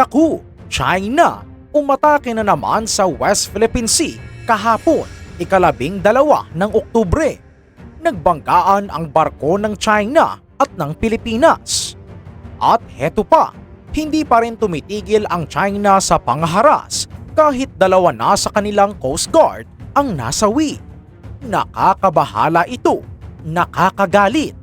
Naku, China, umatake na naman sa West Philippine Sea kahapon, ikalabing dalawa ng Oktubre. Nagbanggaan ang barko ng China at ng Pilipinas. At heto pa, hindi pa rin tumitigil ang China sa pangharas kahit dalawa na sa kanilang Coast Guard ang nasawi. Nakakabahala ito, nakakagalit.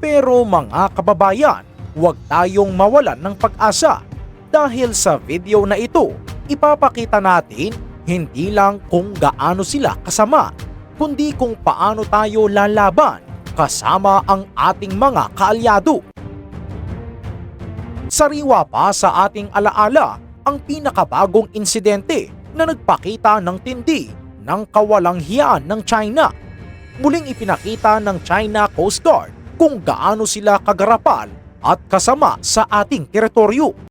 Pero mga kababayan, huwag tayong mawalan ng pag-asa dahil sa video na ito, ipapakita natin hindi lang kung gaano sila kasama, kundi kung paano tayo lalaban kasama ang ating mga kaalyado. Sariwa pa sa ating alaala ang pinakabagong insidente na nagpakita ng tindi ng kawalang hiyaan ng China. Muling ipinakita ng China Coast Guard kung gaano sila kagarapal at kasama sa ating teritoryo.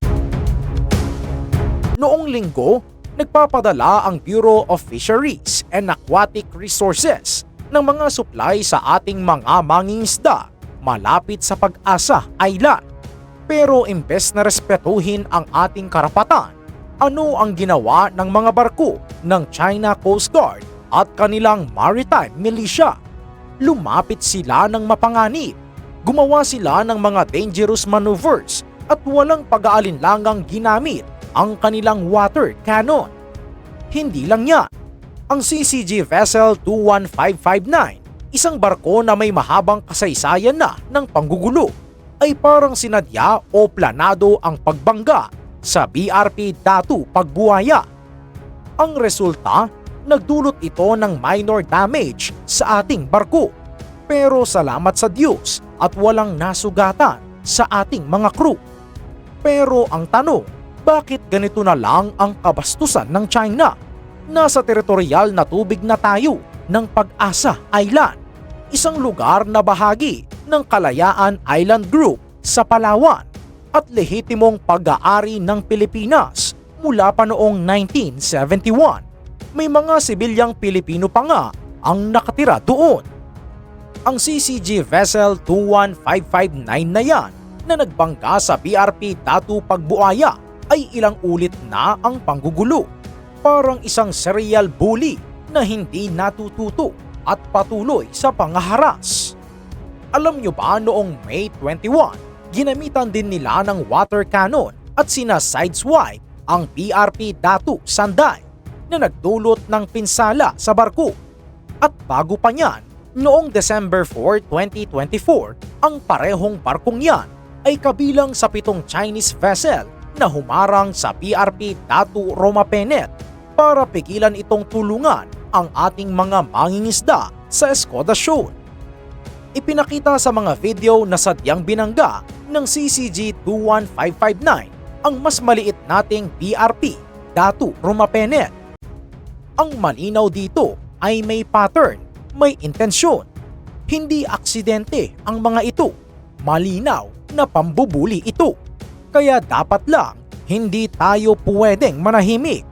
Noong linggo, nagpapadala ang Bureau of Fisheries and Aquatic Resources ng mga supply sa ating mga mangingisda malapit sa Pag-asa Island. Pero imbes na respetuhin ang ating karapatan, ano ang ginawa ng mga barko ng China Coast Guard at kanilang maritime militia? Lumapit sila ng mapanganib. Gumawa sila ng mga dangerous maneuvers at walang pag-aalinlangang ginamit ang kanilang water cannon. Hindi lang yan. Ang CCG Vessel 21559, isang barko na may mahabang kasaysayan na ng panggugulo, ay parang sinadya o planado ang pagbangga sa BRP Datu Pagbuaya. Ang resulta, nagdulot ito ng minor damage sa ating barko. Pero salamat sa Diyos at walang nasugatan sa ating mga crew. Pero ang tanong, bakit ganito na lang ang kabastusan ng China? Nasa teritorial na tubig na tayo ng Pag-asa Island, isang lugar na bahagi ng Kalayaan Island Group sa Palawan at lehitimong pag-aari ng Pilipinas mula pa noong 1971. May mga sibilyang Pilipino pa nga ang nakatira doon. Ang CCG Vessel 21559 na yan na nagbangga sa BRP Datu Pagbuaya ay ilang ulit na ang panggugulo. Parang isang serial bully na hindi natututo at patuloy sa pangaharas. Alam nyo ba noong May 21, ginamitan din nila ng water cannon at sina sideswipe ang PRP Datu Sanday na nagdulot ng pinsala sa barko. At bago pa niyan, noong December 4, 2024, ang parehong barkong yan ay kabilang sa pitong Chinese vessel na humarang sa PRP Datu Roma Penet para pigilan itong tulungan ang ating mga mangingisda sa Escoda Shoal. Ipinakita sa mga video na sadyang binangga ng CCG 21559 ang mas maliit nating BRP Datu Roma Penet. Ang malinaw dito ay may pattern, may intensyon. Hindi aksidente ang mga ito. Malinaw na pambubuli ito. Kaya dapat lang hindi tayo pwedeng manahimik.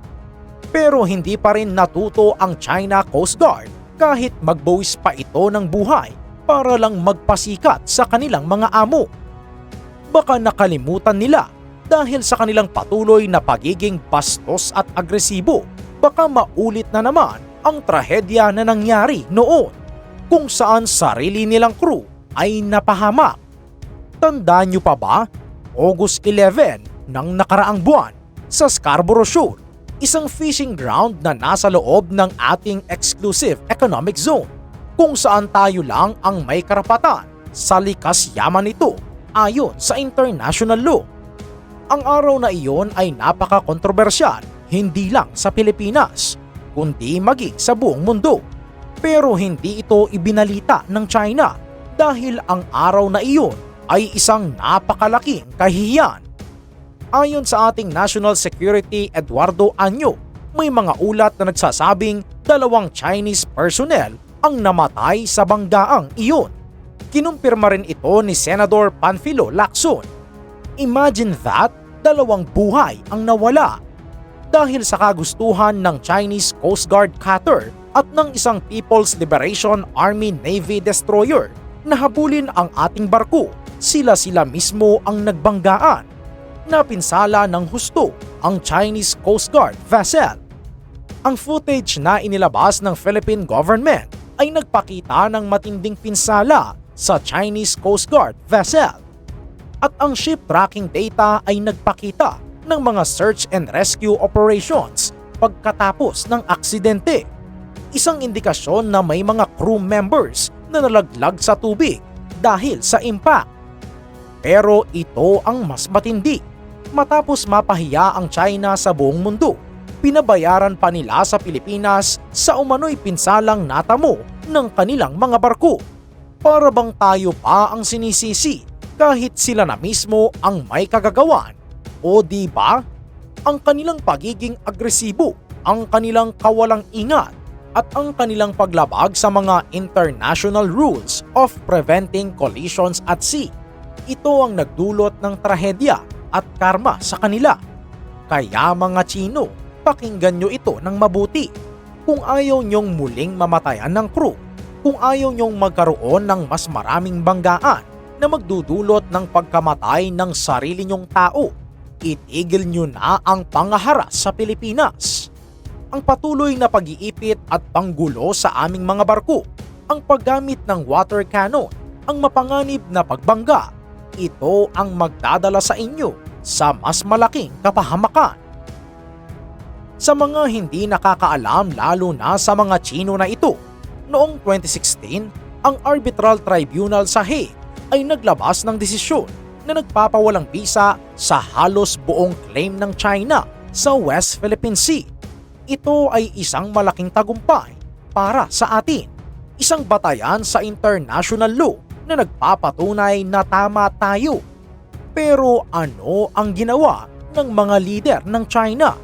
Pero hindi pa rin natuto ang China Coast Guard kahit magbuwis pa ito ng buhay para lang magpasikat sa kanilang mga amo. Baka nakalimutan nila dahil sa kanilang patuloy na pagiging bastos at agresibo, baka maulit na naman ang trahedya na nangyari noon kung saan sarili nilang crew ay napahamak. Tandaan nyo pa ba? August 11 ng nakaraang buwan sa Scarborough Shoal, isang fishing ground na nasa loob ng ating exclusive economic zone kung saan tayo lang ang may karapatan sa likas yaman nito ayon sa international law. Ang araw na iyon ay napaka-kontrobersyal hindi lang sa Pilipinas, kundi maging sa buong mundo. Pero hindi ito ibinalita ng China dahil ang araw na iyon ay isang napakalaking kahihiyan. Ayon sa ating National Security Eduardo Anyo, may mga ulat na nagsasabing dalawang Chinese personnel ang namatay sa banggaang iyon. Kinumpirma rin ito ni Senador Panfilo Lacson. Imagine that, dalawang buhay ang nawala dahil sa kagustuhan ng Chinese Coast Guard cutter at ng isang People's Liberation Army Navy destroyer na habulin ang ating barko. Sila-sila mismo ang nagbanggaan. napinsala ng husto ang Chinese Coast Guard vessel. Ang footage na inilabas ng Philippine government ay nagpakita ng matinding pinsala sa Chinese Coast Guard vessel. At ang ship tracking data ay nagpakita ng mga search and rescue operations pagkatapos ng aksidente. Isang indikasyon na may mga crew members na nalaglag sa tubig dahil sa impact. Pero ito ang mas matindi. Matapos mapahiya ang China sa buong mundo, pinabayaran pa nila sa Pilipinas sa umano'y pinsalang natamo ng kanilang mga barko. Para bang tayo pa ang sinisisi kahit sila na mismo ang may kagagawan? O di ba? Ang kanilang pagiging agresibo, ang kanilang kawalang ingat, at ang kanilang paglabag sa mga international rules of preventing collisions at sea. Ito ang nagdulot ng trahedya at karma sa kanila. Kaya mga Chino, pakinggan nyo ito ng mabuti. Kung ayaw nyong muling mamatayan ng crew, kung ayaw nyong magkaroon ng mas maraming banggaan na magdudulot ng pagkamatay ng sarili nyong tao, itigil nyo na ang pangaharas sa Pilipinas. Ang patuloy na pag-iipit at panggulo sa aming mga barko, ang paggamit ng water cannon, ang mapanganib na pagbangga, ito ang magdadala sa inyo sa mas malaking kapahamakan. Sa mga hindi nakakaalam lalo na sa mga Chino na ito, noong 2016, ang Arbitral Tribunal sa Hague ay naglabas ng desisyon na nagpapawalang bisa sa halos buong claim ng China sa West Philippine Sea. Ito ay isang malaking tagumpay para sa atin. Isang batayan sa international law na nagpapatunay na tama tayo. Pero ano ang ginawa ng mga lider ng China?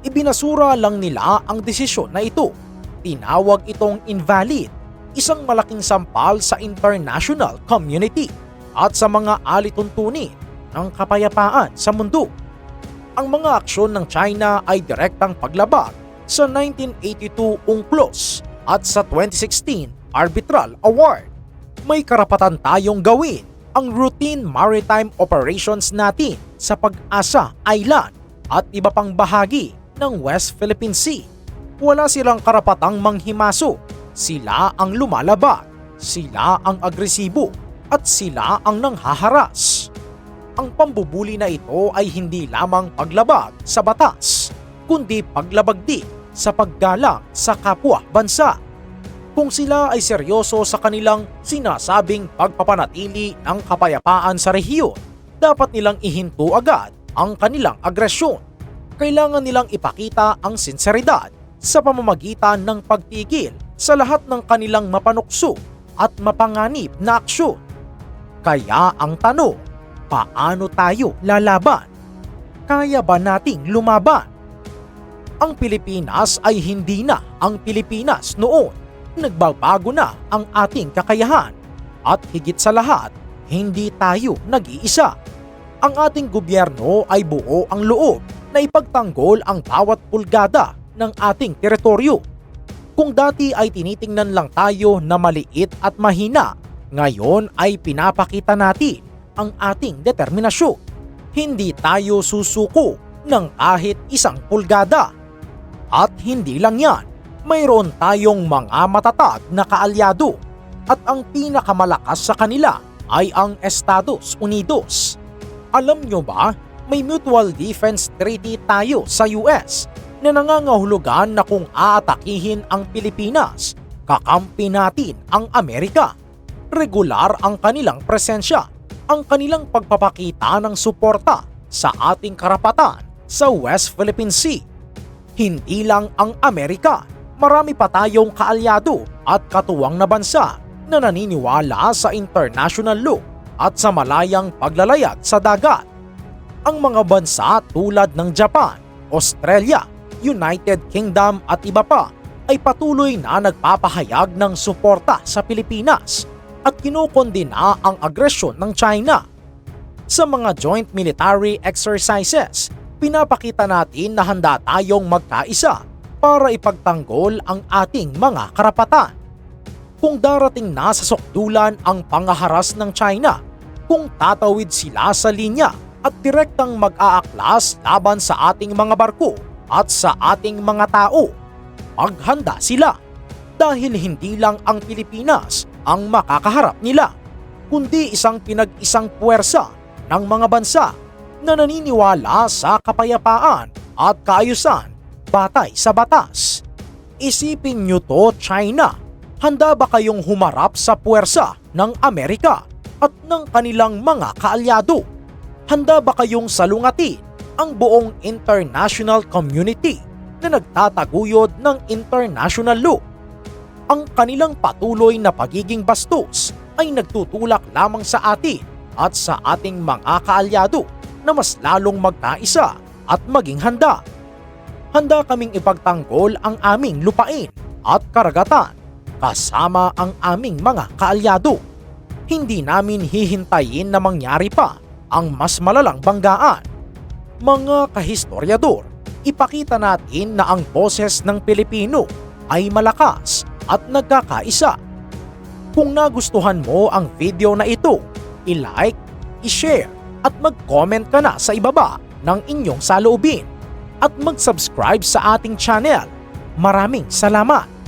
Ibinasura lang nila ang desisyon na ito. Tinawag itong invalid, isang malaking sampal sa international community at sa mga alituntunin ng kapayapaan sa mundo. Ang mga aksyon ng China ay direktang paglabag sa 1982 UNCLOS at sa 2016 Arbitral Award. May karapatan tayong gawin ang routine maritime operations natin sa Pag-asa Island at iba pang bahagi ng West Philippine Sea. Wala silang karapatang manghimaso. Sila ang lumalaban. Sila ang agresibo at sila ang nanghaharas. Ang pambubuli na ito ay hindi lamang paglabag sa batas, kundi paglabag din sa paggalang sa kapwa bansa. Kung sila ay seryoso sa kanilang sinasabing pagpapanatili ng kapayapaan sa rehiyon, dapat nilang ihinto agad ang kanilang agresyon. Kailangan nilang ipakita ang sinseridad sa pamamagitan ng pagtigil sa lahat ng kanilang mapanukso at mapanganib na aksyon. Kaya ang tanong, paano tayo lalaban? Kaya ba nating lumaban? Ang Pilipinas ay hindi na ang Pilipinas noon. Nagbabago na ang ating kakayahan. At higit sa lahat, hindi tayo nag-iisa. Ang ating gobyerno ay buo ang loob na ipagtanggol ang bawat pulgada ng ating teritoryo. Kung dati ay tinitingnan lang tayo na maliit at mahina, ngayon ay pinapakita natin ang ating determinasyon. Hindi tayo susuko ng kahit isang pulgada. At hindi lang yan, mayroon tayong mga matatag na kaalyado at ang pinakamalakas sa kanila ay ang Estados Unidos. Alam nyo ba, may mutual defense treaty tayo sa US na nangangahulugan na kung aatakihin ang Pilipinas, kakampi natin ang Amerika. Regular ang kanilang presensya, ang kanilang pagpapakita ng suporta sa ating karapatan sa West Philippine Sea. Hindi lang ang Amerika, marami pa tayong kaalyado at katuwang na bansa na naniniwala sa international law at sa malayang paglalayag sa dagat. Ang mga bansa tulad ng Japan, Australia, United Kingdom at iba pa ay patuloy na nagpapahayag ng suporta sa Pilipinas at kinukondina ang agresyon ng China. Sa mga joint military exercises, pinapakita natin na handa tayong magkaisa para ipagtanggol ang ating mga karapatan. Kung darating na sa sukdulan ang pangaharas ng China, kung tatawid sila sa linya at direktang mag-aaklas laban sa ating mga barko at sa ating mga tao. Maghanda sila dahil hindi lang ang Pilipinas ang makakaharap nila, kundi isang pinag-isang puwersa ng mga bansa na naniniwala sa kapayapaan at kaayusan batay sa batas. Isipin nyo to China, handa ba kayong humarap sa puwersa ng Amerika at ng kanilang mga kaalyado? Handa ba kayong salungatin ang buong international community na nagtataguyod ng international law? Ang kanilang patuloy na pagiging bastos ay nagtutulak lamang sa atin at sa ating mga kaalyado na mas lalong magkaisa at maging handa. Handa kaming ipagtanggol ang aming lupain at karagatan kasama ang aming mga kaalyado. Hindi namin hihintayin na mangyari pa ang mas malalang banggaan. Mga kahistoryador, ipakita natin na ang boses ng Pilipino ay malakas at nagkakaisa. Kung nagustuhan mo ang video na ito, i-like, i-share at mag-comment ka na sa ibaba ng inyong saloobin at mag-subscribe sa ating channel. Maraming salamat!